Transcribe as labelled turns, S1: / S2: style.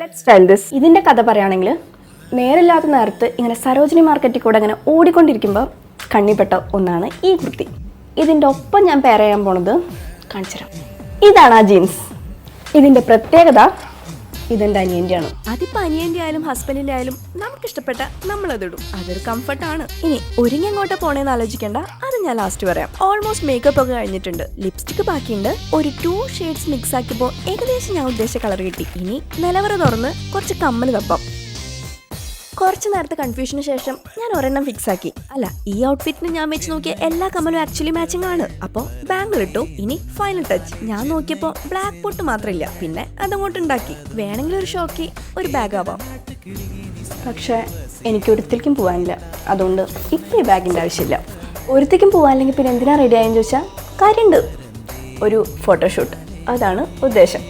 S1: Let style this ഇതിന്റെ കഥ പറയുകയാണെങ്കിൽ നേരില്ലാത്ത നേരത്ത് ഇങ്ങനെ സരോജിനി മാർക്കറ്റിൽ കൂടെ അങ്ങനെ ഓടിക്കൊണ്ടിരിക്കുമ്പോൾ കണ്ണിപ്പെട്ട ഒന്നാണ് ഈ കുർത്തി. ഇതിന്റെ ഒപ്പം ഞാൻ പേരയാൻ പോണത് കാണിച്ചുതരാം. ഇതാണ് ആ ജീൻസ് ഇതിന്റെ പ്രത്യേകത ഇതെന്റെ അനിയന്റെയാണ്. അതിപ്പോ അനിയന്റെ ആയാലും ഹസ്ബൻഡിന്റെ ആയാലും നമുക്ക് നമുക്കിഷ്ടപ്പെട്ട നമ്മളതിടും. അതൊരു കംഫർട്ടാണ് ഇനി ഒരുങ്ങി അങ്ങോട്ട് പോണേന്ന് ആലോചിക്കേണ്ട. ഞാൻ ലാസ്റ്റ് പറയാം. ഓൾമോസ്റ്റ് മേക്കപ്പ് ഒക്കെ കഴിഞ്ഞിട്ടുണ്ട്. ലിപ്സ്റ്റിക് ബാക്കിയുണ്ട്. ഒരു ടു ഷെയ്ഡ്സ് മിക്സ് ആക്കിയപ്പോൾ ഏകദേശം ഞാൻ ഉദ്ദേശിച്ച കളർ കിട്ടി. ഇനി നിലവറ തുറന്ന് കുറച്ച് കമ്മൽ തപ്പാം കുറച്ച് നേരത്തെ കൺഫ്യൂഷന് ശേഷം ഞാൻ ഒരെണ്ണം ഫിക്സ് ആക്കി. അല്ല ഈ ഔട്ട്ഫിറ്റിന് ഞാൻ വെച്ച് നോക്കിയ എല്ലാ കമ്മലും ആക്ച്വലി മാച്ചിങ് ആണ്. അപ്പോൾ ബാംഗിൾ ഇട്ടു. ഇനി ഫൈനൽ ടച്ച് ഞാൻ നോക്കിയപ്പോൾ ബ്ലാക്ക് പൊട്ട് മാത്രമില്ല. പിന്നെ അതങ്ങോട്ട് ഉണ്ടാക്കി. വേണമെങ്കിൽ ഒരു ഷോക്കി ഒരു ബാഗ് ആവാം. പക്ഷേ എനിക്ക് ഒരുത്തിലേക്കും പോകാനില്ല അതുകൊണ്ട് ഇപ്പം ഈ ബാഗിന്റെ ആവശ്യമില്ല. ഒരുത്തേക്കും പോകാനില്ലെങ്കിൽ പിന്നെ എന്തിനാ റെഡി ആയെന്ന് ചോദിച്ചാൽ കാര്യമുണ്ട് ഒരു ഫോട്ടോഷൂട്ട് അതാണ് ഉദ്ദേശം.